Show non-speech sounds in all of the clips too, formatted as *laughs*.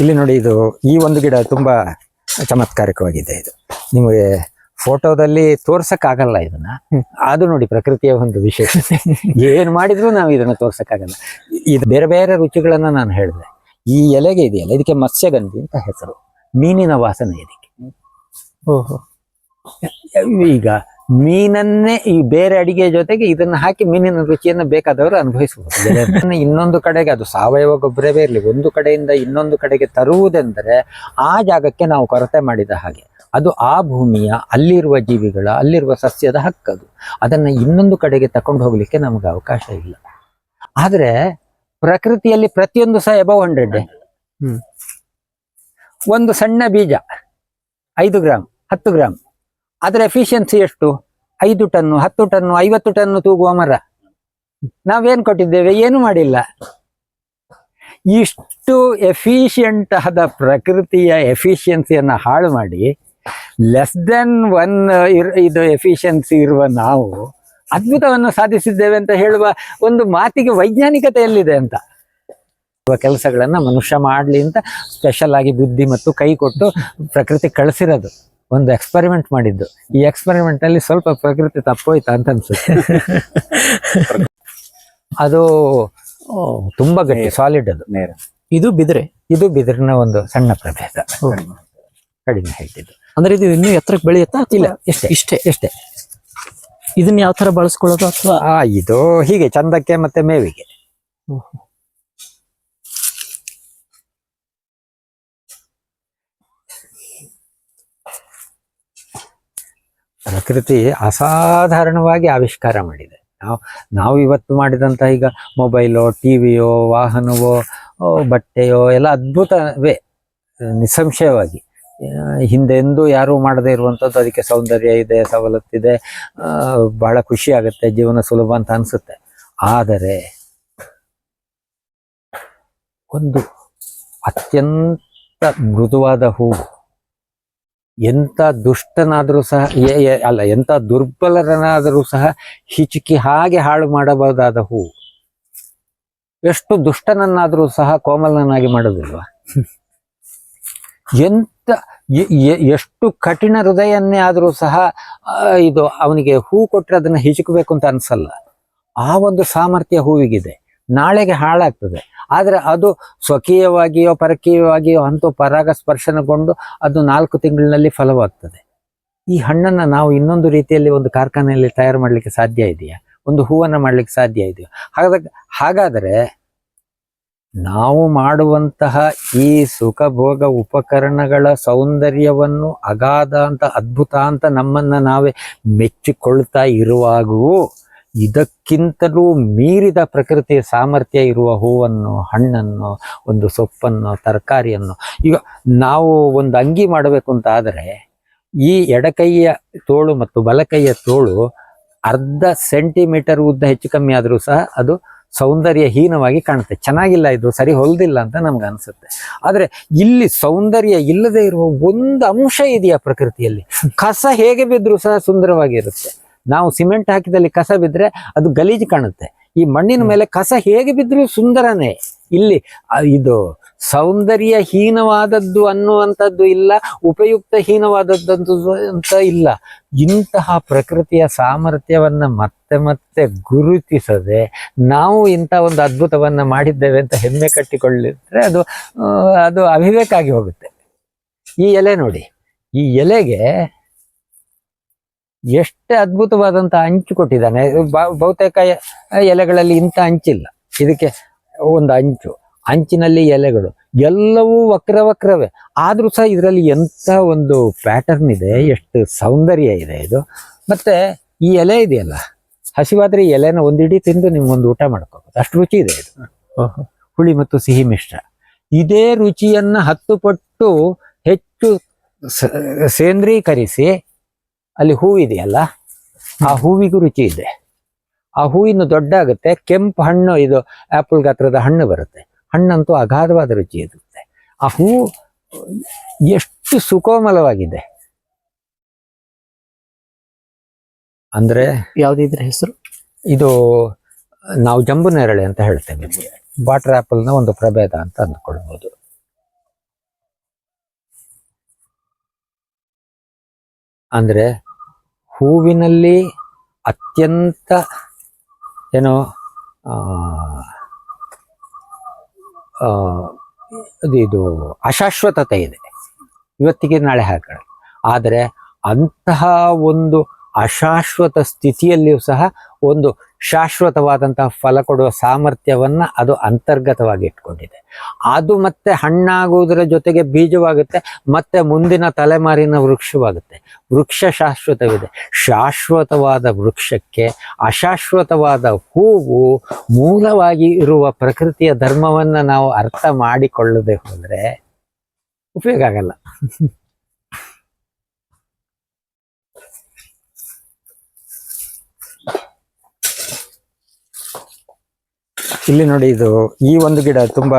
ಇಲ್ಲಿ ನೋಡಿ ಇದು ಈ ಒಂದು ಗಿಡ ತುಂಬಾ ಚಮತ್ಕಾರಿಕವಾಗಿದೆ ಇದು. ನಿಮಗೆ ಫೋಟೋದಲ್ಲಿ ತೋರ್ಸಕ್ಕಾಗಲ್ಲ ಇದನ್ನ. ಅದು ನೋಡಿ ಪ್ರಕೃತಿಯ ಒಂದು ವಿಶೇಷತೆ *laughs* ಏನು ಮಾಡಿದ್ರು ನಾವು ಇದನ್ನ ತೋರ್ಸಕ್ಕಾಗಲ್ಲ. ಇದು ಬೇರೆ ಬೇರೆ ರುಚಿಗಳನ್ನ ನಾನು ಹೇಳಿದೆ. ಈ ಎಲೆಗೆ ಇದೆಯಲ್ಲ ಇದಕ್ಕೆ ಮತ್ಸ್ಯಗಂಧಿ ಅಂತ ಹೆಸರು. ಮೀನಿನ ವಾಸನೆ ಇದಕ್ಕೆ. ಓಹೋ. ಈಗ ಮೀನನ್ನೇ ಈ ಬೇರೆ ಅಡಿಗೆ ಜೊತೆಗೆ ಇದನ್ನ ಹಾಕಿ ಮೀನಿನ ರುಚಿಯನ್ನು ಬೇಕಾದವರು ಅನುಭವಿಸಬಹುದು. ಇನ್ನೊಂದು ಕಡೆಗೆ ಅದು ಸಾವಯವ ಗೊಬ್ಬರವೇ ಇರಲಿ ಒಂದು ಕಡೆಯಿಂದ ಇನ್ನೊಂದು ಕಡೆಗೆ ತರುವುದೆಂದರೆ ಆ ಜಾಗಕ್ಕೆ ನಾವು ಕೊರತೆ ಮಾಡಿದ ಹಾಗೆ. ಅದು ಆ ಭೂಮಿಯ ಅಲ್ಲಿರುವ ಜೀವಿಗಳ ಅಲ್ಲಿರುವ ಸಸ್ಯದ ಹಕ್ಕದು. ಅದನ್ನ ಇನ್ನೊಂದು ಕಡೆಗೆ ತಕೊಂಡು ಹೋಗ್ಲಿಕ್ಕೆ ನಮಗೆ ಅವಕಾಶ ಇಲ್ಲ. ಆದ್ರೆ ಪ್ರಕೃತಿಯಲ್ಲಿ ಪ್ರತಿಯೊಂದು ಸಹ ಎಬವ್ ಹಂಡ್ರೆಡ್ ಹ್ಮ್. ಒಂದು ಸಣ್ಣ ಬೀಜ ಐದು ಗ್ರಾಮ್ ಹತ್ತು ಗ್ರಾಮ್ ಅದರ ಎಫಿಷಿಯನ್ಸಿ ಎಷ್ಟು? ಐದು ಟನ್ನು, ಹತ್ತು ಟನ್ನು, ಐವತ್ತು ಟನ್ನು ತೂಗುವ ಮರ. ನಾವೇನು ಕೊಟ್ಟಿದ್ದೇವೆ? ಏನು ಮಾಡಿಲ್ಲ. ಇಷ್ಟು ಎಫಿಷಿಯಂಟ್ ಆದ ಪ್ರಕೃತಿಯ ಎಫಿಷಿಯನ್ಸಿಯನ್ನು ಹಾಳು ಮಾಡಿ ಲೆಸ್ ದೆನ್ ಒನ್ ಇದು ಎಫಿಷಿಯನ್ಸಿ ಇರುವ ನಾವು ಅದ್ಭುತವನ್ನು ಸಾಧಿಸಿದ್ದೇವೆ ಅಂತ ಹೇಳುವ ಒಂದು ಮಾತಿಗೆ ವೈಜ್ಞಾನಿಕತೆ ಎಲ್ಲಿದೆ ಅಂತ ಕೆಲಸಗಳನ್ನು ಮನುಷ್ಯ ಮಾಡಲಿ ಅಂತ ಸ್ಪೆಷಲ್ ಆಗಿ ಬುದ್ಧಿ ಮತ್ತು ಕೈ ಕೊಟ್ಟು ಪ್ರಕೃತಿ ಕಳಿಸಿರೋದು. ಒಂದು ಎಕ್ಸ್ಪೆರಿಮೆಂಟ್ ಮಾಡಿದ್ದು. ಈ ಎಕ್ಸ್ಪೆರಿಮೆಂಟ್ ಅಲ್ಲಿ ಸ್ವಲ್ಪ ಪ್ರಕೃತಿ ತಪ್ಪೋಯ್ತಾ ಅಂತ ಅನ್ಸುತ್ತೆ. ಅದು ತುಂಬಾ ಗಟ್ಟಿ ಸಾಲಿಡ್ ಅದು. ನೇರ. ಇದು ಬಿದ್ರೆ? ಇದು ಬಿದಿರಿನ ಒಂದು ಸಣ್ಣ ಪ್ರಭೇದ. ಕಡಿಮೆ ಹೇಳ್ತಿದ್ದು ಇದು. ಅಂದ್ರೆ ಇದು ಇನ್ನೂ ಎತ್ತರಕ್ಕೆ ಬೆಳೆಯುತ್ತಾ ಇಲ್ಲ? ಇಲ್ಲ ಇಷ್ಟೇ. ಇಷ್ಟೇ. ಇಷ್ಟೇ. ಇದನ್ನ ಯಾವ ತರ ಬಳಸ್ಕೊಳ್ಳೋದು ಅಥವಾ? ಆ ಇದು ಹೀಗೆ ಚಂದಕ್ಕೆ ಮತ್ತೆ ಮೇವಿಗೆ. ಪ್ರಕೃತಿ ಅಸಾಧಾರಣವಾಗಿ ಆವಿಷ್ಕಾರ ಮಾಡಿದೆ. ನಾವು ನಾವು ಇವತ್ತು ಮಾಡಿದಂತ ಈಗ ಮೊಬೈಲೋ ಟಿವಿಯೋ ವಾಹನವೋ ಆ, ಬಟ್ಟೆಯೋ ಎಲ್ಲ ಅದ್ಭುತವೇ ನಿಸ್ಸಂಶಯವಾಗಿ. ಹಿಂದೆಂದು ಯಾರೂ ಮಾಡದೇ ಇರುವಂಥದ್ದು ಅದಕ್ಕೆ ಸೌಂದರ್ಯ ಇದೆ ಸವಲತ್ತಿದೆ ಬಹಳ ಖುಷಿ ಆಗುತ್ತೆ ಜೀವನ ಸುಲಭ ಅಂತ ಅನಿಸುತ್ತೆ. ಆದರೆ ಒಂದು ಅತ್ಯಂತ ಮೃದುವಾದ ಹೂವು ಎಂತ ದುಷ್ಟನಾದರೂ ಸಹ ಅಲ್ಲ ಎಂಥ ದುರ್ಬಲರನಾದರೂ ಸಹ ಹಿಚುಕಿ ಹಾಗೆ ಹಾಳು ಮಾಡಬಹುದಾದ ಹೂವು ಎಷ್ಟು ದುಷ್ಟನನ್ನಾದರೂ ಸಹ ಕೋಮಲನಾಗಿ ಮಾಡೋದಿಲ್ವ? ಎಂತ, ಎ- ಎ- ಎಷ್ಟು ಕಠಿಣ ಹೃದಯನ್ನೇ ಆದರೂ ಸಹ ಇದು ಅವನಿಗೆ ಹೂ ಕೊಟ್ಟರೆ ಅದನ್ನು ಹಿಚುಕಬೇಕು ಅಂತ ಅನ್ಸಲ್ಲ. ಆ ಒಂದು ಸಾಮರ್ಥ್ಯ ಹೂವಿಗಿದೆ. ನಾಳೆಗೆ ಹಾಳಾಗ್ತದೆ. ಆದ್ರೆ ಅದು ಸ್ವಕೀಯವಾಗಿಯೋ ಪರಕೀಯವಾಗಿಯೋ ಅಂತೂ ಪರಾಗ ಸ್ಪರ್ಶನಗೊಂಡು ಅದು ನಾಲ್ಕು ತಿಂಗಳಿನಲ್ಲಿ ಫಲವಾಗ್ತದೆ. ಈ ಹಣ್ಣನ್ನು ನಾವು ಇನ್ನೊಂದು ರೀತಿಯಲ್ಲಿ ಒಂದು ಕಾರ್ಖಾನೆಯಲ್ಲಿ ತಯಾರು ಮಾಡಲಿಕ್ಕೆ ಸಾಧ್ಯ ಇದೆಯಾ? ಒಂದು ಹೂವನ್ನು ಮಾಡಲಿಕ್ಕೆ ಸಾಧ್ಯ ಇದೆಯಾ? ಹಾಗಾದ, ಹಾಗಾದರೆ ನಾವು ಮಾಡುವಂತಹ ಈ ಸುಖಭೋಗ ಉಪಕರಣಗಳ ಸೌಂದರ್ಯವನ್ನು ಅಗಾಧ ಅಂತ, ಅದ್ಭುತ ಅಂತ ನಮ್ಮನ್ನು ನಾವೇ ಮೆಚ್ಚಿಕೊಳ್ತಾ ಇರುವಾಗೂ ಇದಕ್ಕಿಂತಲೂ ಮೀರಿದ ಪ್ರಕೃತಿಯ ಸಾಮರ್ಥ್ಯ ಇರುವ ಹೂವನ್ನು, ಹಣ್ಣನ್ನು, ಒಂದು ಸೊಪ್ಪನ್ನು, ತರಕಾರಿಯನ್ನು ಈಗ ನಾವು ಒಂದು ಅಂಗಿ ಮಾಡಬೇಕು ಅಂತ ಆದರೆ ಈ ಎಡಕೈಯ ತೋಳು ಮತ್ತು ಬಲಕೈಯ ತೋಳು ಅರ್ಧ ಸೆಂಟಿಮೀಟರ್ ಉದ್ದ ಹೆಚ್ಚು ಕಮ್ಮಿ ಆದರೂ ಸಹ ಅದು ಸೌಂದರ್ಯಹೀನವಾಗಿ ಕಾಣುತ್ತೆ. ಚೆನ್ನಾಗಿಲ್ಲ ಇದು, ಸರಿ ಹೊಲ್ದಿಲ್ಲ ಅಂತ ನಮ್ಗೆ ಅನಿಸುತ್ತೆ. ಆದರೆ ಇಲ್ಲಿ ಸೌಂದರ್ಯ ಇಲ್ಲದೆ ಇರುವ ಒಂದು ಅಂಶ ಇದೆಯಾ ಪ್ರಕೃತಿಯಲ್ಲಿ? ಕಸ ಹೇಗೆ ಬಿದ್ದರೂ ಸಹ ಸುಂದರವಾಗಿರುತ್ತೆ. ನಾವು ಸಿಮೆಂಟ್ ಹಾಕಿದಲ್ಲಿ ಕಸ ಬಿದ್ರೆ ಅದು ಗಲೀಜು ಕಾಣುತ್ತೆ. ಈ ಮಣ್ಣಿನ ಮೇಲೆ ಕಸ ಹೇಗೆ ಬಿದ್ದರೂ ಸುಂದರನೇ. ಇಲ್ಲಿ ಇದು ಸೌಂದರ್ಯ ಹೀನವಾದದ್ದು ಅನ್ನುವಂಥದ್ದು ಇಲ್ಲ ಉಪಯುಕ್ತ ಹೀನವಾದದ್ದು ಅಂತ ಇಲ್ಲ. ಇಂತಹ ಪ್ರಕೃತಿಯ ಸಾಮರ್ಥ್ಯವನ್ನ ಮತ್ತೆ ಮತ್ತೆ ಗುರುತಿಸದೆ ನಾವು ಇಂಥ ಒಂದು ಅದ್ಭುತವನ್ನ ಮಾಡಿದ್ದೇವೆ ಅಂತ ಹೆಮ್ಮೆ ಕಟ್ಟಿಕೊಳ್ಳಿದ್ರೆ ಅದು ಅದು ಅವಿವೇಕ ಆಗಿ ಹೋಗುತ್ತೆ. ಈ ಎಲೆ ನೋಡಿ ಈ ಎಲೆಗೆ ಎಷ್ಟು ಅದ್ಭುತವಾದಂತ ಅಂಚು ಕೊಟ್ಟಿದ್ದಾನೆ. ಬಹುತೇಕ ಎಲೆಗಳಲ್ಲಿ ಇಂಥ ಅಂಚಿಲ್ಲ. ಇದಕ್ಕೆ ಒಂದು ಅಂಚು. ಅಂಚಿನಲ್ಲಿ ಎಲೆಗಳು. ಎಲ್ಲವೂ ವಕ್ರ ವಕ್ರವೇ. ಆದರೂ ಸಹ ಇದರಲ್ಲಿ ಎಂತ ಒಂದು ಪ್ಯಾಟರ್ನ್ ಇದೆ ಎಷ್ಟು ಸೌಂದರ್ಯ ಇದೆ ಇದು. ಮತ್ತೆ ಈ ಎಲೆ ಇದೆಯಲ್ಲ ಹಸಿವಾದ್ರೆ ಈ ಎಲೆನ ಒಂದಿಡೀ ತಿಂದು ನಿಮ್ಗೊಂದು ಊಟ ಮಾಡ್ಕೋಬೋದು. ಅಷ್ಟು ರುಚಿ ಇದೆ ಇದು. ಓಹೋ. ಹುಳಿ ಮತ್ತು ಸಿಹಿ ಮಿಶ್ರ. ಇದೇ ರುಚಿಯನ್ನು ಹತ್ತು ಪಟ್ಟು ಹೆಚ್ಚು ಸೇಂದ್ರೀಕರಿಸಿ ಅಲ್ಲಿ ಹೂವಿದೆಯಲ್ಲ ಆ ಹೂವಿಗೂ ರುಚಿ ಇದೆ. ಆ ಹೂವಿನ ದೊಡ್ಡಾಗುತ್ತೆ. ಕೆಂಪು ಹಣ್ಣು ಇದು ಆಪಲ್ ಗಾತ್ರದ ಹಣ್ಣು ಬರುತ್ತೆ. ಹಣ್ಣಂತೂ ಅಗಾಧವಾದ ರುಚಿ ಇರುತ್ತೆ. ಆ ಹೂ ಎಷ್ಟು ಸುಕೋಮಲವಾಗಿದೆ. ಅಂದ್ರೆ ಯಾವುದಿದ್ರ ಹೆಸರು? ಇದು ನಾವು ಜಂಬು ನೇರಳೆ ಅಂತ ಹೇಳ್ತೇವೆ. ವಾಟರ್ ಆಪಲ್ನ ಒಂದು ಪ್ರಭೇದ ಅಂತ ಅಂದ್ಕೊಳ್ಬೋದು. ಅಂದ್ರೆ ಹೂವಿನಲ್ಲಿ ಅತ್ಯಂತ, ಏನು ಇದು ಅಶಾಶ್ವತತೆ ಇದೆ. ಇವತ್ತಿಗೆ ನಾಳೆ ಹಾಕೋಣ. ಆದರೆ ಅಂತಹ ಒಂದು ಅಶಾಶ್ವತ ಸ್ಥಿತಿಯಲ್ಲಿಯೂ ಸಹ ಒಂದು ಶಾಶ್ವತವಾದಂತಹ ಫಲ ಕೊಡುವ ಸಾಮರ್ಥ್ಯವನ್ನ ಅದು ಅಂತರ್ಗತವಾಗಿ ಇಟ್ಕೊಂಡಿದೆ. ಅದು ಮತ್ತೆ ಹಣ್ಣಾಗುವುದರ ಜೊತೆಗೆ ಬೀಜವಾಗುತ್ತೆ, ಮತ್ತೆ ಮುಂದಿನ ತಲೆಮಾರಿನ ವೃಕ್ಷವಾಗುತ್ತೆ. ವೃಕ್ಷ ಶಾಶ್ವತವಿದೆ. ಶಾಶ್ವತವಾದ ವೃಕ್ಷಕ್ಕೆ, ಅಶಾಶ್ವತವಾದ ಹೂವು ಮೂಲವಾಗಿ ಇರುವ ಪ್ರಕೃತಿಯ ಧರ್ಮವನ್ನ ನಾವು ಅರ್ಥ ಮಾಡಿಕೊಳ್ಳದೆ ಹೋದರೆ ಉಪಯೋಗ ಆಗಲ್ಲ. ಇಲ್ಲಿ ನೋಡಿ ಇದು ಈ ಒಂದು ಗಿಡ ತುಂಬ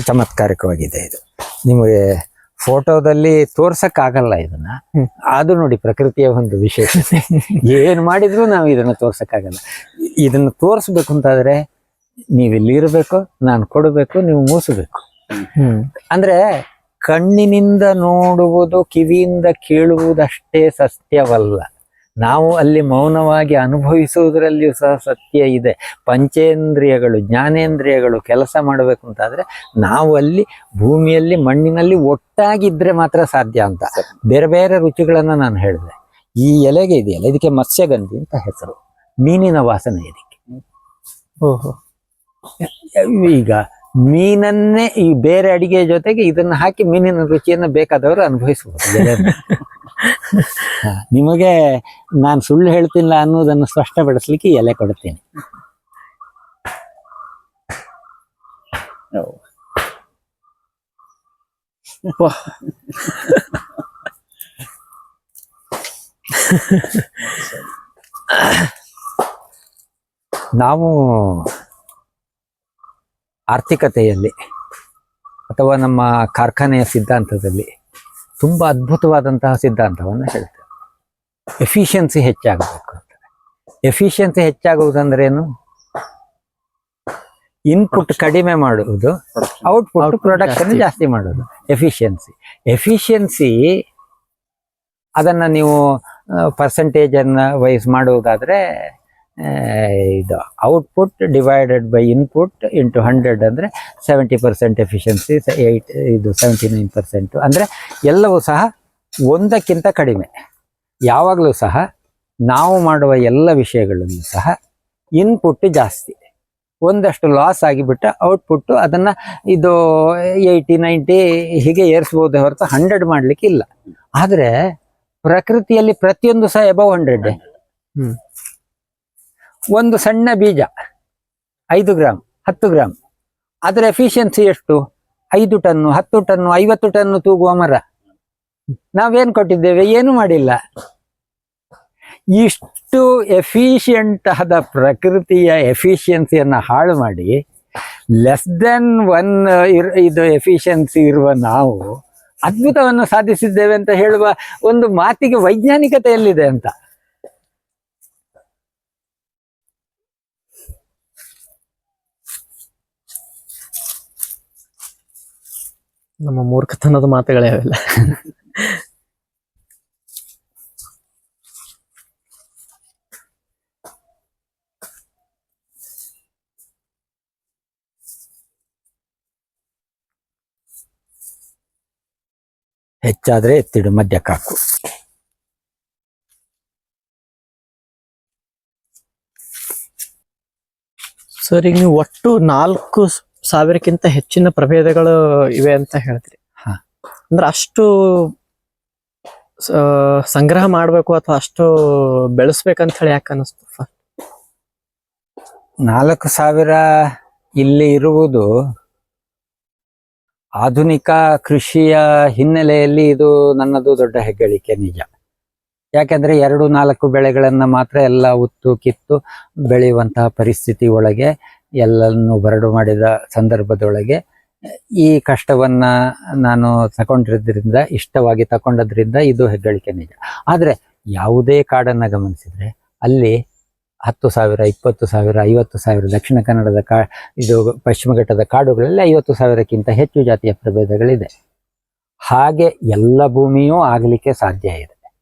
ಚಮತ್ಕಾರಕವಾಗಿದೆ ಇದು. ನಿಮಗೆ ಫೋಟೋದಲ್ಲಿ ತೋರ್ಸಕ್ಕಾಗಲ್ಲ ಇದನ್ನ. ಅದು ನೋಡಿ ಪ್ರಕೃತಿಯ ಒಂದು ವಿಶೇಷತೆ. *laughs* ಏನು ಮಾಡಿದ್ರು ನಾವು ಇದನ್ನ ತೋರ್ಸಕ್ಕಾಗಲ್ಲ. ಇದನ್ನ ತೋರಿಸ್ಬೇಕು ಅಂತಾದ್ರೆ ನೀವು ಇಲ್ಲಿ ಇರಬೇಕು ನಾನು ಕೊಡಬೇಕು ನೀವು ಮೂಸಬೇಕು. ಹ್ಮ್. ಅಂದ್ರೆ ಕಣ್ಣಿನಿಂದ ನೋಡುವುದು ಕಿವಿಯಿಂದ ಕೇಳುವುದಷ್ಟೇ ಸತ್ಯವಲ್ಲ. ನಾವು ಅಲ್ಲಿ ಮೌನವಾಗಿ ಅನುಭವಿಸುವುದರಲ್ಲಿಯೂ ಸಹ ಸತ್ಯ ಇದೆ. ಪಂಚೇಂದ್ರಿಯಗಳು ಜ್ಞಾನೇಂದ್ರಿಯಗಳು ಕೆಲಸ ಮಾಡಬೇಕು ಅಂತಾದ್ರೆ ನಾವು ಅಲ್ಲಿ ಭೂಮಿಯಲ್ಲಿ ಮಣ್ಣಿನಲ್ಲಿ ಒಟ್ಟಾಗಿದ್ರೆ ಮಾತ್ರ ಸಾಧ್ಯ ಅಂತ. ಬೇರೆ ಬೇರೆ ರುಚಿಗಳನ್ನು ನಾನು ಹೇಳಿದೆ. ಈ ಎಲೆಗೆ ಇದೆಯಲ್ಲ ಇದಕ್ಕೆ ಮತ್ಸ್ಯಗಂಧಿ ಅಂತ ಹೆಸರು. ಮೀನಿನ ವಾಸನೆ ಇದಕ್ಕೆ. ಓಹೋ. ಈಗ ಮೀನನ್ನೇ ಈ ಬೇರೆ ಅಡಿಗೆ ಜೊತೆಗೆ ಇದನ್ನ ಹಾಕಿ ಮೀನಿನ ರುಚಿಯನ್ನು ಬೇಕಾದವರು ಅನುಭವಿಸಬಹುದು. *laughs* ನಿಮಗೆ ನಾನು ಸುಳ್ಳು ಹೇಳ್ತಿಲ್ಲ ಅನ್ನೋದನ್ನು ಸ್ಪಷ್ಟಪಡಿಸ್ಲಿಕ್ಕೆ ಎಲೆ ಕೊಡ್ತೀನಿ ನಾವು ಆರ್ಥಿಕತೆಯಲ್ಲಿ ಅಥವಾ ನಮ್ಮ ಕಾರ್ಖಾನೆಯ ಸಿದ್ಧಾಂತದಲ್ಲಿ ತುಂಬ ಅದ್ಭುತವಾದಂತಹ ಸಿದ್ಧಾಂತವನ್ನು ಹೇಳ್ತೇವೆ ಎಫಿಷಿಯನ್ಸಿ ಹೆಚ್ಚಾಗಬೇಕು ಅಂತ. ಎಫಿಷಿಯನ್ಸಿ ಹೆಚ್ಚಾಗುವುದಂದ್ರೇನು ಇನ್ಪುಟ್ ಕಡಿಮೆ ಮಾಡುವುದು ಔಟ್ಪುಟ್ ಪ್ರೊಡಕ್ಷನ್ ಜಾಸ್ತಿ. ಮಾಡೋದು ಎಫಿಷಿಯನ್ಸಿ ಎಫಿಷಿಯನ್ಸಿ ಅದನ್ನು ನೀವು ಪರ್ಸೆಂಟೇಜನ್ನು ವೈಸ್ ಮಾಡುವುದಾದ್ರೆ ಇದು output divided by input into hundred ಅಂದರೆ ಸೆವೆಂಟಿ ಪರ್ಸೆಂಟ್ ಎಫಿಷಿಯನ್ಸಿ ಏಯ್ಟ್ ಇದು ಸೆವೆಂಟಿ ನೈನ್ ಪರ್ಸೆಂಟು ಅಂದರೆ ಎಲ್ಲವೂ ಸಹ ಒಂದಕ್ಕಿಂತ ಕಡಿಮೆ. ಯಾವಾಗಲೂ ಸಹ ನಾವು ಮಾಡುವ ಎಲ್ಲ ವಿಷಯಗಳಲ್ಲೂ ಸಹ ಇನ್ಪುಟ್ ಜಾಸ್ತಿ. ಒಂದಷ್ಟು ಲಾಸ್ ಆಗಿಬಿಟ್ಟು ಔಟ್ಪುಟ್ಟು ಅದನ್ನು ಇದು ಏಯ್ಟಿ ನೈಂಟಿ ಹೀಗೆ ಏರಿಸ್ಬೋದು ಹೊರತು ಹಂಡ್ರೆಡ್ ಮಾಡಲಿಕ್ಕೆ ಇಲ್ಲ ಆದರೆ ಪ್ರಕೃತಿಯಲ್ಲಿ ಪ್ರತಿಯೊಂದು ಸಹ ಎಬವ್ ಹಂಡ್ರೆಡ್ ಹ್ಮ್. ಒಂದು ಸಣ್ಣ ಬೀಜ, ಐದು ಗ್ರಾಮ್ ಹತ್ತು ಗ್ರಾಮ್ ಅದರ ಎಫಿಷಿಯನ್ಸಿ ಎಷ್ಟು? ಐದು ಟನ್ನು, ಹತ್ತು ಟನ್ನು, ಐವತ್ತು ಟನ್ನು ತೂಗುವ ಮರ. ನಾವೇನು ಕೊಟ್ಟಿದ್ದೇವೆ? ಏನು ಮಾಡಿಲ್ಲ. ಇಷ್ಟು ಎಫಿಷಿಯಂಟ್ ಆದ ಪ್ರಕೃತಿಯ ಎಫಿಷಿಯನ್ಸಿಯನ್ನು ಹಾಳು ಮಾಡಿ ಲೆಸ್ ದೆನ್ ಒನ್ ಇದು ಎಫಿಷಿಯನ್ಸಿ ಇರುವ ನಾವು ಅದ್ಭುತವನ್ನು ಸಾಧಿಸಿದ್ದೇವೆ ಅಂತ ಹೇಳುವ ಒಂದು ಮಾತಿಗೆ ವೈಜ್ಞಾನಿಕತೆ ಎಲ್ಲಿದೆ ಅಂತ. ನಮ್ಮ ಮೂರ್ಖತನದ ಮಾತುಗಳೇ ಅವೆಲ್ಲ. ಹೆಚ್ಚಾದ್ರೆ ಎತ್ತಿಡು ಮಧ್ಯಕ್ಕಾಕು ಸರ್ ಈಗ ನೀವು ಒಟ್ಟು ನಾಲ್ಕು ಸಾವಿರಕ್ಕಿಂತ ಹೆಚ್ಚಿನ ಪ್ರಭೇದಗಳು ಇವೆ ಅಂತ ಹೇಳ್ತೀರಿ. ಹಾ. ಅಂದ್ರೆ ಅಷ್ಟು ಸಂಗ್ರಹ ಮಾಡ್ಬೇಕು ಅಥವಾ ಅಷ್ಟು ಬೆಳೆಸ್ಬೇಕಂತ ಹೇಳಿ ಯಾಕೆ ಅನಿಸ್ತು ಫ- ನಾಲ್ಕು ಸಾವಿರ ಇಲ್ಲಿ ಇರುವುದು ಆಧುನಿಕ ಕೃಷಿಯ ಹಿನ್ನೆಲೆಯಲ್ಲಿ ಇದು ನನ್ನದು ದೊಡ್ಡ ಹೆಗ್ಗಳಿಕೆ ನಿಜ. ಯಾಕೆಂದ್ರೆ ಎರಡು ನಾಲ್ಕು ಬೆಳೆಗಳನ್ನ ಮಾತ್ರ ಎಲ್ಲ ಉತ್ತು ಕಿತ್ತು ಬೆಳೆಯುವಂತಹ ಪರಿಸ್ಥಿತಿ ಒಳಗೆ ಎಲ್ಲನ್ನು ಬರಡು ಮಾಡಿದ ಸಂದರ್ಭದೊಳಗೆ ಈ ಕಷ್ಟವನ್ನ ನಾನು ತಗೊಂಡಿರೋದ್ರಿಂದ, ಇಷ್ಟವಾಗಿ ತಗೊಂಡದ್ರಿಂದ ಇದು ಹೆಗ್ಗಳಿಕೆ ನಿಜ. ಆದರೆ ಯಾವುದೇ ಕಾಡನ್ನು ಗಮನಿಸಿದ್ರೆ ಅಲ್ಲಿ ಹತ್ತು ಸಾವಿರ, ಇಪ್ಪತ್ತು ಸಾವಿರ, ಐವತ್ತು ಸಾವಿರ ದಕ್ಷಿಣ ಕನ್ನಡದ ಕಾ, ಇದು ಪಶ್ಚಿಮ ಘಟ್ಟದ ಕಾಡುಗಳಲ್ಲಿ ಐವತ್ತು ಸಾವಿರಕ್ಕಿಂತ ಹೆಚ್ಚು ಜಾತಿಯ ಪ್ರಭೇದಗಳಿದೆ. ಹಾಗೆ ಎಲ್ಲ ಭೂಮಿಯೂ ಆಗಲಿಕ್ಕೆ ಸಾಧ್ಯ ಇದೆ.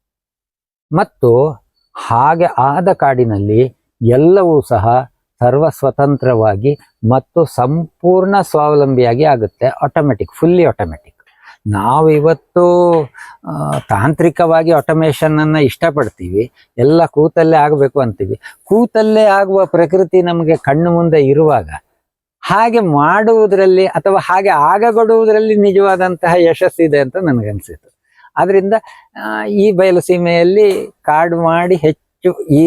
ಮತ್ತು ಹಾಗೆ ಆದ ಕಾಡಿನಲ್ಲಿ ಎಲ್ಲವೂ ಸಹ ಸರ್ವ ಸ್ವತಂತ್ರವಾಗಿ ಮತ್ತು ಸಂಪೂರ್ಣ ಸ್ವಾವಲಂಬಿಯಾಗಿ ಆಗುತ್ತೆ. ಆಟೋಮೆಟಿಕ್ ಫುಲ್ಲಿ ಆಟೋಮೆಟಿಕ್ ನಾವು ಇವತ್ತು ತಾಂತ್ರಿಕವಾಗಿ ಆಟೋಮೇಷನನ್ನು ಇಷ್ಟಪಡ್ತೀವಿ. ಎಲ್ಲ ಕೂತಲ್ಲೇ ಆಗಬೇಕು ಅಂತೀವಿ. ಕೂತಲ್ಲೇ ಆಗುವ ಪ್ರಕೃತಿ ನಮಗೆ ಕಣ್ಣು ಮುಂದೆ ಇರುವಾಗ ಹಾಗೆ ಮಾಡುವುದರಲ್ಲಿ ಅಥವಾ ಹಾಗೆ ಆಗಗೊಡುವುದರಲ್ಲಿ ನಿಜವಾದಂತಹ ಯಶಸ್ಸಿದೆ ಅಂತ ನನಗನ್ಸಿತು ಆದ್ರಿಂದ ಆ, ಈ ಬಯಲು ಸೀಮೆಯಲ್ಲಿ ಕಾಡು ಮಾಡಿ ಹೆಚ್ಚು ಈ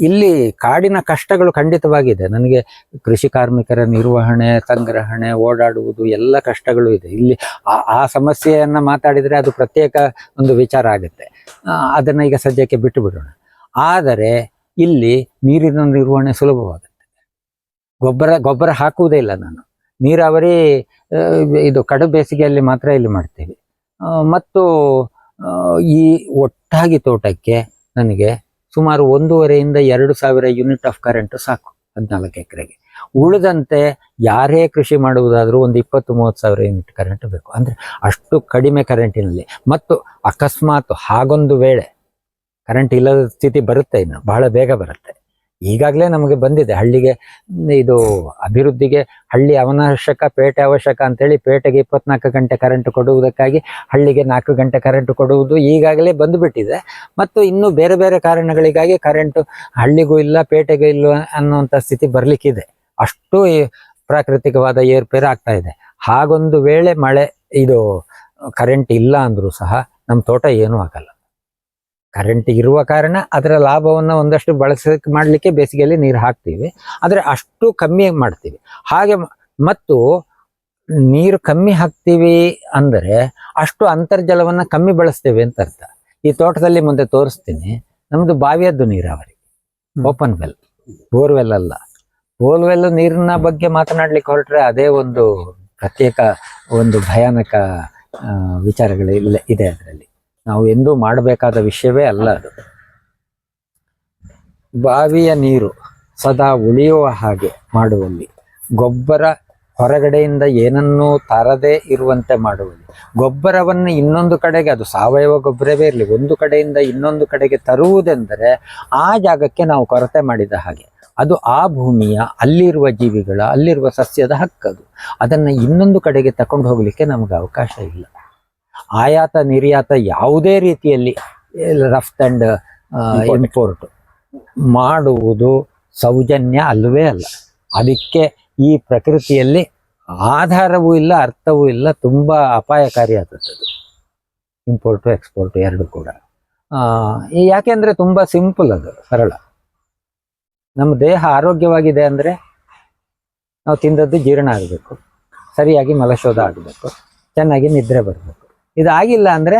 ಇಲ್ಲಿ ಕಾಡಿನ ಕಷ್ಟಗಳು ಖಂಡಿತವಾಗಿದೆ. ನನಗೆ ಕೃಷಿ ಕಾರ್ಮಿಕರ ನಿರ್ವಹಣೆ, ಸಂಗ್ರಹಣೆ, ಓಡಾಡುವುದು ಎಲ್ಲ ಕಷ್ಟಗಳು ಇದೆ. ಇಲ್ಲಿ ಆ- ಸಮಸ್ಯೆಯನ್ನು ಮಾತಾಡಿದ್ರೆ ಅದು ಪ್ರತ್ಯೇಕ ಒಂದು ವಿಚಾರ ಆಗುತ್ತೆ. ಅದನ್ನು ಅದನ್ನ ಈಗ ಸದ್ಯಕ್ಕೆ ಬಿಟ್ಟು ಬಿಡೋಣ. ಆದರೆ ಇಲ್ಲಿ ನೀರಿನ ನಿರ್ವಹಣೆ ಸುಲಭವಾಗುತ್ತೆ. ಗೊಬ್ಬರ ಗೊಬ್ಬರ ಹಾಕುವುದೇ ಇಲ್ಲ ನಾನು. ನೀರಾವರಿ ಇದು ಕಡು ಬೇಸಿಗೆಯಲ್ಲಿ ಮಾತ್ರ ಇಲ್ಲಿ ಮಾಡ್ತೀವಿ. ಮತ್ತು ಈ ಒಟ್ಟಾಗಿ ತೋಟಕ್ಕೆ ನನಗೆ ಸುಮಾರು ಒಂದೂವರೆಯಿಂದ ಎರಡು ಸಾವಿರ ಯೂನಿಟ್ ಆಫ್ ಕರೆಂಟ್ ಸಾಕು, ಹದಿನಾಲ್ಕು ಎಕರೆಗೆ. ಉಳಿದಂತೆ ಯಾರೇ ಕೃಷಿ ಮಾಡುವುದಾದರೂ ಒಂದು ಇಪ್ಪತ್ತು ಮೂವತ್ತು ಸಾವಿರ ಯೂನಿಟ್ ಕರೆಂಟ್ ಬೇಕು. ಅಂದರೆ ಅಷ್ಟು ಕಡಿಮೆ ಕರೆಂಟಿನಲ್ಲಿ. ಮತ್ತು ಅಕಸ್ಮಾತ್ ಹಾಗೊಂದು ವೇಳೆ ಕರೆಂಟ್ ಇಲ್ಲದ ಸ್ಥಿತಿ ಬರುತ್ತೆ ಇನ್ನು, ಬಹಳ ಬೇಗ ಬರುತ್ತೆ. ಈಗಾಗಲೇ ನಮಗೆ ಬಂದಿದೆ. ಹಳ್ಳಿಗೆ, ಇದು ಅಭಿವೃದ್ಧಿಗೆ ಹಳ್ಳಿ ಅವನಾವಶ್ಯಕ ಪೇಟೆ ಅವಶ್ಯಕ ಅಂತೇಳಿ ಪೇಟೆಗೆ ಇಪ್ಪತ್ನಾಲ್ಕು ಗಂಟೆ ಕರೆಂಟ್ ಕೊಡುವುದಕ್ಕಾಗಿ ಹಳ್ಳಿಗೆ ನಾಲ್ಕು ಗಂಟೆ ಕರೆಂಟ್ ಕೊಡುವುದು ಈಗಾಗಲೇ ಬಂದುಬಿಟ್ಟಿದೆ. ಮತ್ತು ಇನ್ನೂ ಬೇರೆ ಬೇರೆ ಕಾರಣಗಳಿಗಾಗಿ ಕರೆಂಟು ಹಳ್ಳಿಗೂ ಇಲ್ಲ, ಪೇಟೆಗೂ ಇಲ್ಲ ಅನ್ನುವಂಥ ಸ್ಥಿತಿ ಬರಲಿಕ್ಕಿದೆ. ಅಷ್ಟು ಪ್ರಾಕೃತಿಕವಾದ ಏರ್ಪೇರು ಆಗ್ತಾ ಇದೆ. ಹಾಗೊಂದು ವೇಳೆ ಮಳೆ, ಇದು ಕರೆಂಟ್ ಇಲ್ಲ ಅಂದರೂ ಸಹ ನಮ್ಮ ತೋಟ ಏನೂ ಆಗಲ್ಲ. ಕರೆಂಟ್ ಇರುವ ಕಾರಣ ಅದರ ಲಾಭವನ್ನು ಒಂದಷ್ಟು ಬಳಸಕ್ಕೆ ಮಾಡಲಿಕ್ಕೆ ಬೇಸಿಗೆಯಲ್ಲಿ ನೀರು ಹಾಕ್ತೀವಿ. ಆದರೆ ಅಷ್ಟು ಕಮ್ಮಿ ಮಾಡ್ತೀವಿ. ಹಾಗೆ ಮತ್ತು ನೀರು ಕಮ್ಮಿ ಹಾಕ್ತೀವಿ ಅಂದರೆ ಅಷ್ಟು ಅಂತರ್ಜಲವನ್ನು ಕಮ್ಮಿ ಬಳಸ್ತೇವೆ ಅಂತ ಅರ್ಥ. ಈ ತೋಟದಲ್ಲಿ ಮುಂದೆ ತೋರಿಸ್ತೀನಿ. ನಮ್ಮದು ಬಾವಿಯದ್ದು ನೀರಾವರಿ. ಓಪನ್ ವೆಲ್ ಬೋರ್ವೆಲ್ ಅಲ್ಲ. ಬೋರ್ವೆಲ್ ನೀರಿನ ಬಗ್ಗೆ ಮಾತನಾಡ್ಲಿಕ್ಕೆ ಹೊರಟ್ರೆ ಅದೇ ಒಂದು ಪ್ರತ್ಯೇಕ ಒಂದು ಭಯಾನಕ ವಿಚಾರಗಳು ಇಲ್ಲ ಇದೆ ಅದರಲ್ಲಿ. ನಾವು ಎಂದೂ ಮಾಡಬೇಕಾದ ವಿಷಯವೇ ಅಲ್ಲ ಅದು. ಬಾವಿಯ ನೀರು ಸದಾ ಉಳಿಯುವ ಹಾಗೆ ಮಾಡುವಲ್ಲಿ, ಗೊಬ್ಬರ ಹೊರಗಡೆಯಿಂದ ಏನನ್ನೂ ತರದೇ ಇರುವಂತೆ ಮಾಡುವಲ್ಲಿ. ಗೊಬ್ಬರವನ್ನು ಇನ್ನೊಂದು ಕಡೆಗೆ, ಅದು ಸಾವಯವ ಗೊಬ್ಬರವೇ ಇರಲಿ, ಒಂದು ಕಡೆಯಿಂದ ಇನ್ನೊಂದು ಕಡೆಗೆ ತರುವುದೆಂದರೆ ಆ ಜಾಗಕ್ಕೆ ನಾವು ಕೊರತೆ ಮಾಡಿದ ಹಾಗೆ. ಅದು ಆ ಭೂಮಿಯ, ಅಲ್ಲಿರುವ ಜೀವಿಗಳ, ಅಲ್ಲಿರುವ ಸಸ್ಯದ ಹಕ್ಕದು. ಅದನ್ನು ಇನ್ನೊಂದು ಕಡೆಗೆ ತಕೊಂಡು ಹೋಗಲಿಕ್ಕೆ ನಮಗೆ ಅವಕಾಶ ಇಲ್ಲ. ಆಯಾತ ನಿರ್ಯಾತ ಯಾವುದೇ ರೀತಿಯಲ್ಲಿ ರಫ್ತ್ ಅಂಡ್ Import. ಇಂಪೋರ್ಟ್ ಮಾಡುವುದು ಸೌಜನ್ಯ ಅಲ್ಲವೇ ಅಲ್ಲ. ಅದಕ್ಕೆ ಈ ಪ್ರಕೃತಿಯಲ್ಲಿ ಆಧಾರವೂ ಇಲ್ಲ ಅರ್ಥವೂ ಇಲ್ಲ ತುಂಬ ಅಪಾಯಕಾರಿ ಆದದ್ದು. ಇಂಪೋರ್ಟು ಎಕ್ಸ್ಪೋರ್ಟು ಎರಡು ಕೂಡ. ಯಾಕೆಂದ್ರೆ ತುಂಬ ಸಿಂಪಲ್ ಅದು ಸರಳ. ನಮ್ಮ ದೇಹ ಆರೋಗ್ಯವಾಗಿದೆ ಅಂದರೆ ನಾವು ತಿಂದದ್ದು ಜೀರ್ಣ ಆಗಬೇಕು. ಸರಿಯಾಗಿ ಮಲಶೋಧ ಆಗಬೇಕು. ಚೆನ್ನಾಗಿ ನಿದ್ರೆ ಬರಬೇಕು. ಇದಾಗಿಲ್ಲ ಅಂದರೆ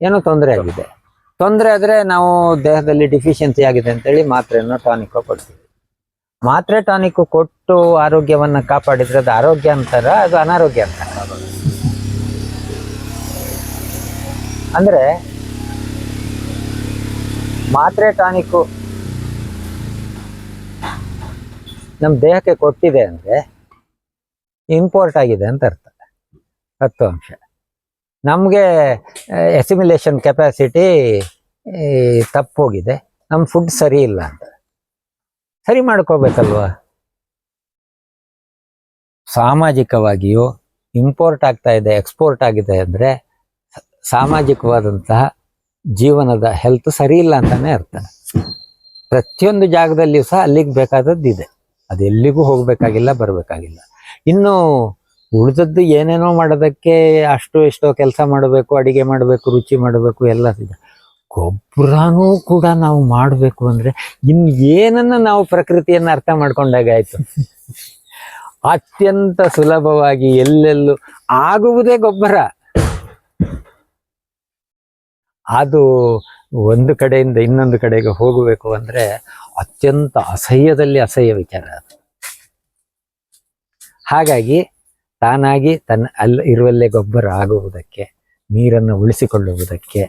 ಏನೋ ತೊಂದರೆ ಆಗಿದೆ. ತೊಂದರೆ ಆದರೆ ನಾವು ದೇಹದಲ್ಲಿ ಡಿಫಿಷಿಯನ್ಸಿ ಆಗಿದೆ ಅಂತೇಳಿ ಮಾತ್ರೆಯನ್ನು ಟಾನಿಕ್ ಕೊಡ್ತೀವಿ. ಮಾತ್ರೆ ಟಾನಿಕ್ ಕೊಟ್ಟು ಆರೋಗ್ಯವನ್ನು ಕಾಪಾಡಿದ್ರೆ ಅದು ಆರೋಗ್ಯ ಅಂತಾರ ಅದು ಅನಾರೋಗ್ಯ ಅಂತಾರ ಅಂದ್ರೆ ಮಾತ್ರೆ ಟಾನಿಕ್ ನಮ್ಮ ದೇಹಕ್ಕೆ ಕೊಟ್ಟಿದೆ ಅಂದ್ರೆ ಇಂಪೋರ್ಟ್ ಆಗಿದೆ ಅಂತ ಅರ್ಥ. ತತ್ವಾಂಶ ನಮಗೆ ಎಸಿಮಿಲೇಷನ್ ಕೆಪಾಸಿಟಿ ತಪ್ಪೋಗಿದೆ. ನಮ್ಮ ಫುಡ್ ಸರಿ ಇಲ್ಲ ಅಂತ. ಸರಿ ಮಾಡ್ಕೋಬೇಕಲ್ವಾ? ಸಾಮಾಜಿಕವಾಗಿಯೂ ಇಂಪೋರ್ಟ್ ಆಗ್ತಾ ಇದೆ ಎಕ್ಸ್ಪೋರ್ಟ್ ಆಗಿದೆ ಅಂದರೆ, ಸಾಮಾಜಿಕವಾದಂತಹ ಜೀವನದ ಹೆಲ್ತ್ ಸರಿ ಇಲ್ಲ ಅಂತಾನೆ ಅರ್ಥ. ಪ್ರತಿಯೊಂದು ಜಾಗದಲ್ಲಿಯೂ ಸಹ ಅಲ್ಲಿಗೆ ಬೇಕಾದದ್ದು ಇದೆ ಅದು ಎಲ್ಲಿಗೂ ಹೋಗಬೇಕಾಗಿಲ್ಲ, ಬರಬೇಕಾಗಿಲ್ಲ. ಇನ್ನು ಉಳಿದದ್ದು ಏನೇನೋ ಮಾಡೋದಕ್ಕೆ ಅಷ್ಟು ಎಷ್ಟೋ ಕೆಲಸ ಮಾಡಬೇಕು, ಅಡಿಗೆ ಮಾಡಬೇಕು, ರುಚಿ ಮಾಡಬೇಕು, ಎಲ್ಲ ಗೊಬ್ಬರನೂ ಕೂಡ ನಾವು ಮಾಡಬೇಕು ಅಂದ್ರೆ ಇನ್ನು ಏನನ್ನ ನಾವು ಪ್ರಕೃತಿಯನ್ನ ಅರ್ಥ ಮಾಡ್ಕೊಂಡಾಗ ಆಯ್ತು. ಅತ್ಯಂತ ಸುಲಭವಾಗಿ ಎಲ್ಲೆಲ್ಲೂ ಆಗುವುದೇ ಗೊಬ್ಬರ. ಅದು ಒಂದು ಕಡೆಯಿಂದ ಇನ್ನೊಂದು ಕಡೆಗೆ ಹೋಗಬೇಕು ಅಂದ್ರೆ ಅತ್ಯಂತ ಅಸಹ್ಯದಲ್ಲಿ ಅಸಹ್ಯ ವಿಚಾರ ಅದು. ಹಾಗಾಗಿ ತಾನಾಗಿ ತನ್ನ ಅಲ್ಲಿ ಇರುವಲ್ಲೇ ಗೊಬ್ಬರ ಆಗುವುದಕ್ಕೆ, ನೀರನ್ನು ಉಳಿಸಿಕೊಳ್ಳುವುದಕ್ಕೆ,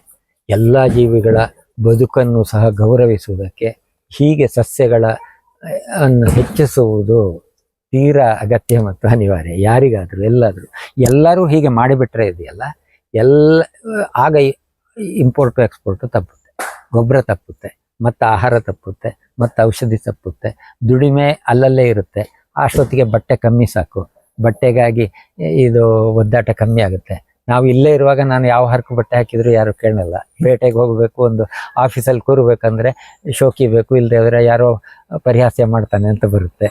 ಎಲ್ಲ ಜೀವಿಗಳ ಬದುಕನ್ನು ಸಹ ಗೌರವಿಸುವುದಕ್ಕೆ, ಹೀಗೆ ಸಸ್ಯಗಳ ಅನ್ನು ಹೆಚ್ಚಿಸುವುದು ತೀರಾ ಅಗತ್ಯ ಮತ್ತು ಅನಿವಾರ್ಯ. ಯಾರಿಗಾದರೂ, ಎಲ್ಲಾದರೂ. ಎಲ್ಲರೂ ಹೀಗೆ ಮಾಡಿಬಿಟ್ರೆ ಇದೆಯಲ್ಲ, ಎಲ್ಲ, ಆಗ ಇಂಪೋರ್ಟು ಎಕ್ಸ್ಪೋರ್ಟು ತಪ್ಪುತ್ತೆ. ಗೊಬ್ಬರ ತಪ್ಪುತ್ತೆ, ಮತ್ತು ಆಹಾರ ತಪ್ಪುತ್ತೆ, ಮತ್ತು ಔಷಧಿ ತಪ್ಪುತ್ತೆ, ದುಡಿಮೆ ಅಲ್ಲಲ್ಲೇ ಇರುತ್ತೆ. ಅಷ್ಟೊತ್ತಿಗೆ ಬಟ್ಟೆ ಕಮ್ಮಿ ಸಾಕು. ಬಟ್ಟೆಗಾಗಿ ಇದು ಒದ್ದಾಟ ಕಮ್ಮಿ ಆಗುತ್ತೆ. ನಾವು ಇಲ್ಲೇ ಇರುವಾಗ ನಾನು ಯಾವ ಹರಕು ಬಟ್ಟೆ ಹಾಕಿದ್ರು ಯಾರು ಕೇಳಲ್ಲ ಬೇಟೆಗೆ ಹೋಗಬೇಕು ಒಂದು ಆಫೀಸಲ್ಲಿ ಕೂರಬೇಕಂದ್ರೆ ಶೋಕಿ ಬೇಕು ಇಲ್ಲದೆ ಹೋದರೆ ಯಾರೋ ಪರಿಹಾಸ್ಯ ಮಾಡ್ತಾನೆ ಅಂತ ಬರುತ್ತೆ.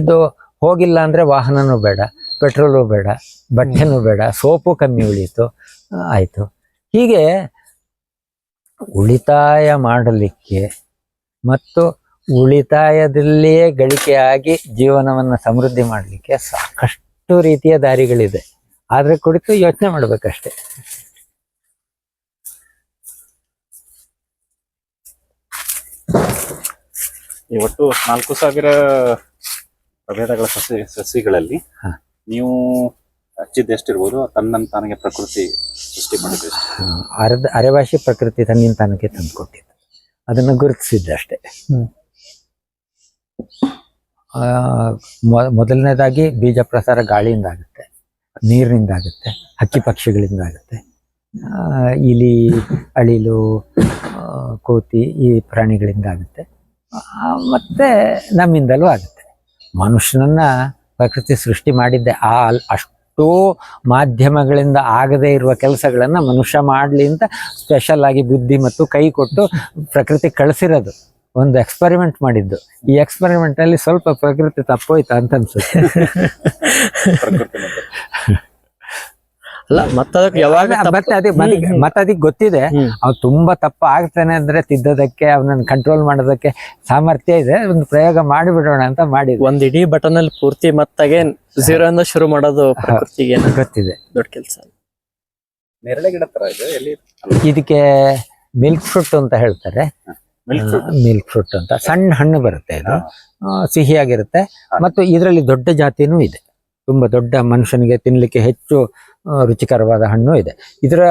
ಇದು ಹೋಗಿಲ್ಲ ಅಂದರೆ ವಾಹನನೂ ಬೇಡ ಪೆಟ್ರೋಲು ಬೇಡ ಬಟ್ಟೆನೂ ಬೇಡ ಸೋಪು ಕಮ್ಮಿ ಉಳೀತು ಆಯಿತು ಆಯ್ತು. ಹೀಗೆ ಉಳಿತಾಯ ಮಾಡಲಿಕ್ಕೆ ಮತ್ತು ಉಳಿತಾಯದಲ್ಲಿಯೇ ಗಳಿಕೆಯಾಗಿ ಜೀವನವನ್ನು ಸಮೃದ್ಧಿ ಮಾಡಲಿಕ್ಕೆ ಸಾಕಷ್ಟು ರೀತಿಯ ದಾರಿಗಳಿದೆ. ಆದ್ರೆ ಕುರಿತು ಯೋಚನೆ ಮಾಡ್ಬೇಕಷ್ಟೆ. ಇವತ್ತು ನಾಲ್ಕು ಸಾವಿರ ಪ್ರಭೇದಗಳ ಸಸಿ ಸಸಿಗಳಲ್ಲಿ ನೀವು ಹಚ್ಚಿದ್ದೆಷ್ಟಿರ್ಬೋದು ತನ್ನ ತಾನಿಗೆ ಪ್ರಕೃತಿ ಸೃಷ್ಟಿ ಮಾಡಿದ್ದು ಅರ್ಧ ಅರೆವಾಸಿ ಪ್ರಕೃತಿ ತನ್ನಿಂದ ತನಕ್ಕೆ ತಂದುಕೊಟ್ಟಿದ್ದು. ಅದನ್ನು ಗುರುತಿಸಿದ್ದಷ್ಟೇ ಮೊದಲನೇದಾಗಿ ಬೀಜ ಪ್ರಸಾರ ಗಾಳಿಯಿಂದ ಆಗುತ್ತೆ ನೀರಿನಿಂದ ಆಗುತ್ತೆ ಹಕ್ಕಿ ಪಕ್ಷಿಗಳಿಂದ ಆಗುತ್ತೆ ಇಲಿ, ಅಳಿಲು ಕೋತಿ ಈ ಪ್ರಾಣಿಗಳಿಂದ ಆಗುತ್ತೆ ಮತ್ತೆ ನಮ್ಮಿಂದಲೂ ಆಗುತ್ತೆ. ಮನುಷ್ಯನನ್ನ ಪ್ರಕೃತಿ ಸೃಷ್ಟಿ ಮಾಡಿದ್ದೆ. ಆ, ಅಷ್ಟೋ ಮಾಧ್ಯಮಗಳಿಂದ ಆಗದೇ ಇರುವ ಕೆಲಸಗಳನ್ನ ಮನುಷ್ಯ ಮಾಡಲಿ ಅಂತ ಸ್ಪೆಷಲ್ ಆಗಿ ಬುದ್ಧಿ ಮತ್ತು ಕೈ ಕೊಟ್ಟು ಪ್ರಕೃತಿ ಕಳಿಸಿರೋದು. ಒಂದು ಎಕ್ಸ್ಪೆರಿಮೆಂಟ್ ಮಾಡಿದ್ದು. ಈ ಎಕ್ಸ್ಪೆರಿಮೆಂಟ್ ಅಲ್ಲಿ ಸ್ವಲ್ಪ ಪ್ರಕೃತಿ ತಪ್ಪೋಯ್ತಾ ಅಂತ ಅನ್ಸುತ್ತೆ. ಮತ್ತೆ ಅಲ್ಲ ಮತ್ತ ಅದಕ್ಕೆ ಯಾವಾಗ ಮತ್ತೆ ಅದಕ್ಕೆ ಗೊತ್ತಿದೆ. ಅವ್ ಅವ್ನು ತುಂಬಾ ತಪ್ಪು ಆಗ್ತಾನೆ ಅಂದ್ರೆ ತಿದ್ದೋದಕ್ಕೆ ಅವನನ್ನ ಕಂಟ್ರೋಲ್ ಮಾಡೋದಕ್ಕೆ ಸಾಮರ್ಥ್ಯ ಇದೆ. ಒಂದು ಪ್ರಯೋಗ ಮಾಡಿಬಿಡೋಣ ಅಂತ ಮಾಡಿ ಒಂದ್ ಇಡೀ ಬಟನ್ ಅಲ್ಲಿ ಪೂರ್ತಿ ಮತ್ತಾಗೆ ಝೀರೋ ಇಂದ ಶುರು ಮಾಡೋದು ಪ್ರಕೃತಿಗೆ ಏನು ಗೊತ್ತಿದೆ. ದೊಡ್ಡ ಕೆಲಸ. ನೇರಳೆ ಗಿಡ ತರ ಇದೆ ಇದಕ್ಕೆ ಮಿಲ್ಕ್ ಫ್ರೂಟ್ ಅಂತ ಹೇಳ್ತಾರೆ. ಮಿಲ್ಕ್ ಫ್ರೂಟ್ ಅಂತ. ಸಣ್ಣ ಹಣ್ಣು ಬರುತ್ತೆ ಇದು. ಸಿಹಿಯಾಗಿರುತ್ತೆ. ಮತ್ತು ಇದರಲ್ಲಿ ದೊಡ್ಡ ಜಾತಿನೂ ಇದೆ. ತುಂಬಾ ದೊಡ್ಡ ಮನುಷ್ಯನಿಗೆ ತಿನ್ಲಿಕ್ಕೆ ಹೆಚ್ಚು ರುಚಿಕರವಾದ ಹಣ್ಣು ಇದೆ. ಇದರ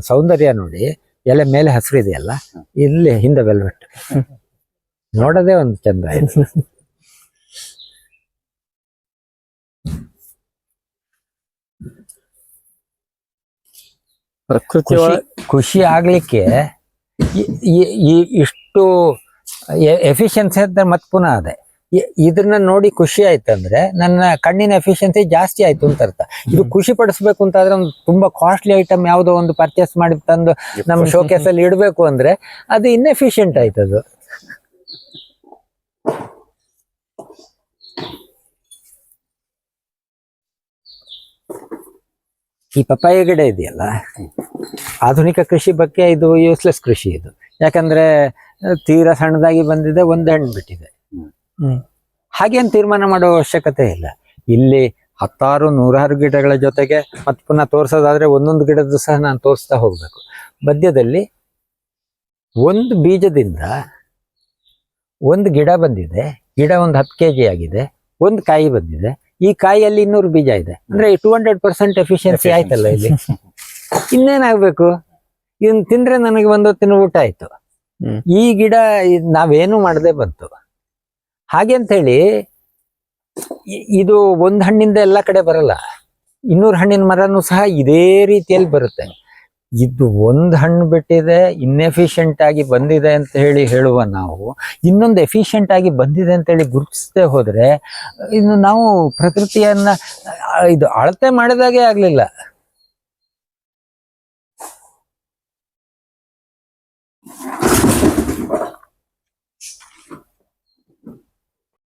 ಸೌಂದರ್ಯ ನೋಡಿ ಎಲೆ ಮೇಲೆ ಹಸಿರು ಇದೆಯಲ್ಲ ಇಲ್ಲಿ ಹಿಂದೆ ವೆಲ್ವೆಟ್. ನೋಡೋದೇ ಒಂದು ಚಂದ ಇದೆ. *laughs* ಪ್ರಕೃತಿ ಖುಷಿ ಆಗ್ಲಿಕ್ಕೆ ಈ- ಇಷ್ಟು ಎಫಿಷಿಯನ್ಸಿ ಅಂತ ಮತ್ತೆ ಪುನಃ ಅದೇ. ಇದನ್ನ ನೋಡಿ ಖುಷಿ ಆಯ್ತಂದ್ರೆ ನನ್ನ ಕಣ್ಣಿನ ಎಫಿಷಿಯನ್ಸಿ ಜಾಸ್ತಿ ಆಯ್ತು ಅಂತ ಅರ್ಥ. ಇದು ಖುಷಿ ಪಡಿಸ್ಬೇಕು ಅಂತಾದ್ರೆ ಒಂದು ತುಂಬಾ ಕಾಸ್ಟ್ಲಿ ಐಟಮ್ ಯಾವುದೋ ಒಂದು ಪರ್ಚೇಸ್ ಮಾಡಿ ತಂದು ನಮ್ಮ ಶೋಕೇಸ್ ಅಲ್ಲಿ ಇಡಬೇಕು ಅಂದ್ರೆ ಅದು ಇನ್ಎಫಿಷಿಯಂಟ್ ಆಯ್ತದು ಈ ಪಪ್ಪಾಯ ಗಿಡ ಇದೆಯಲ್ಲ? ಆಧುನಿಕ ಕೃಷಿ ಬಗ್ಗೆ ಇದು ಯೂಸ್ಲೆಸ್ ಕೃಷಿ ಇದು. ಯಾಕಂದ್ರೆ ತೀರ ಸಣ್ಣದಾಗಿ ಬಂದಿದೆ ಒಂದು ಹಣ್ಣು ಬಿಟ್ಟಿದೆ. ಹಾಗೇನ್ ಹಾಗೇನು ತೀರ್ಮಾನ ಮಾಡೋ ಅವಶ್ಯಕತೆ ಇಲ್ಲ. ಇಲ್ಲಿ ಹತ್ತಾರು ನೂರಾರು ಗಿಡಗಳ ಜೊತೆಗೆ ಮತ್ತೆ ಪುನಃ ತೋರಿಸೋದಾದ್ರೆ ಒಂದೊಂದು ಗಿಡದ್ದು ಸಹ ನಾನು ತೋರಿಸ್ತಾ ಹೋಗ್ಬೇಕು. ಮಧ್ಯದಲ್ಲಿ ಒಂದು ಬೀಜದಿಂದ ಒಂದು ಗಿಡ ಬಂದಿದೆ ಗಿಡ ಒಂದು ಹತ್ತು ಕೆ ಜಿ ಆಗಿದೆ ಒಂದು ಕಾಯಿ ಬಂದಿದೆ. ಈ ಕಾಯಿಯಲ್ಲಿ ಇನ್ನೂರು ಬೀಜ ಇದೆ. ಅಂದ್ರೆ ಟೂ ಹಂಡ್ರೆಡ್ ಪರ್ಸೆಂಟ್ ಎಫಿಷಿಯನ್ಸಿ ಆಯ್ತಲ್ಲ ಇಲ್ಲಿ? *laughs* ಇನ್ನೇನಾಗ್ಬೇಕು? ಇದನ್ನ ತಿಂದ್ರೆ ನನಗೆ ಒಂದೊತ್ತಿನ ಊಟ ಆಯ್ತು. ಈ ಗಿಡ ನಾವೇನು ಮಾಡದೆ ಬಂತು. ಹಾಗೆ ಅಂತ ಹೇಳಿ ಇದು ಒಂದ್ ಹಣ್ಣಿಂದ ಎಲ್ಲ ಕಡೆ ಬರಲ್ಲ. ಇನ್ನೂರು ಹಣ್ಣಿನ ಮರನೂ ಸಹ ಇದೇ ರೀತಿಯಲ್ಲಿ ಬರುತ್ತೆ. ಇದು ಒಂದು ಹಣ್ಣು ಬಿಟ್ಟಿದೆ ಇನ್ಎಫಿಷಿಯಂಟ್ ಆಗಿ ಬಂದಿದೆ ಅಂತ ಹೇಳಿ ಹೇಳುವ ನಾವು ಇನ್ನೊಂದು ಎಫಿಷಿಯಂಟ್ ಆಗಿ ಬಂದಿದೆ ಅಂತ ಹೇಳಿ ಗುರುತಿಸದೆ ಹೋದ್ರೆ ಇನ್ನು ನಾವು ಪ್ರಕೃತಿಯನ್ನ ಇದು ಅಳತೆ ಮಾಡಿದಾಗೆ ಆಗ್ಲಿಲ್ಲ.